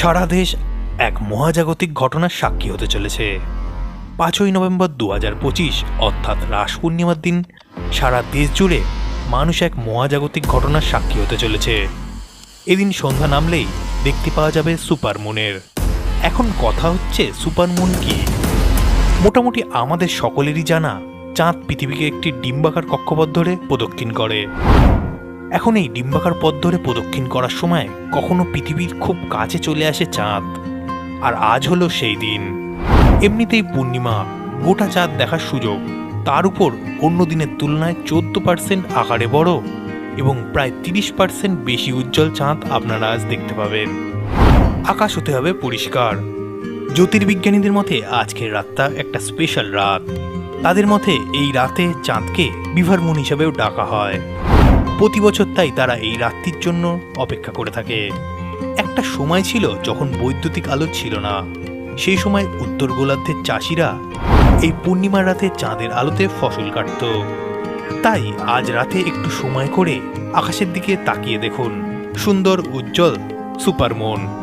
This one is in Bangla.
সারা দেশ এক মহাজাগতিক ঘটনার সাক্ষী হতে চলেছে। পাঁচই নভেম্বর দু হাজার পঁচিশ, অর্থাৎ রাস পূর্ণিমার দিন, সারা দেশ জুড়ে মানুষ এক মহাজাগতিক ঘটনার সাক্ষী হতে চলেছে। এদিন সন্ধ্যা নামলেই দেখতে পাওয়া যাবে সুপার মুনের। এখন কথা হচ্ছে সুপার মুন কি? মোটামুটি আমাদের সকলেরই জানা চাঁদ পৃথিবীকে একটি ডিম্বাকার কক্ষপথ ধরে প্রদক্ষিণ করে। এখন এই ডিম্বাকার পথ ধরে প্রদক্ষিণ করার সময় কখনো পৃথিবীর খুব কাছে চলে আসে চাঁদ। আর আজ হলো সেই দিন। এমনিতেই পূর্ণিমা, গোটা চাঁদ দেখার সুযোগ। তার উপর অন্য দিনের তুলনায় চোদ্দ পার্সেন্ট আকারে বড় এবং প্রায় তিরিশ পার্সেন্ট বেশি উজ্জ্বল চাঁদ আপনারা আজ দেখতে পাবেন। আকাশ হতে হবে পরিষ্কার। জ্যোতির্বিজ্ঞানীদের মতে আজকের রাতটা একটা স্পেশাল রাত। তাদের মতে এই রাতে চাঁদকে বিভার মুন হিসাবেও ডাকা হয়। প্রতি বছর তাই তারা এই রাত্রির জন্য অপেক্ষা করে থাকে। একটা সময় ছিল যখন বৈদ্যুতিক আলো ছিল না। সেই সময় উত্তর গোলার্ধের চাষিরা এই পূর্ণিমার রাতে চাঁদের আলোতে ফসল কাটত। তাই আজ রাতে একটু সময় করে আকাশের দিকে তাকিয়ে দেখুন। সুন্দর, উজ্জ্বল, সুপারমুন।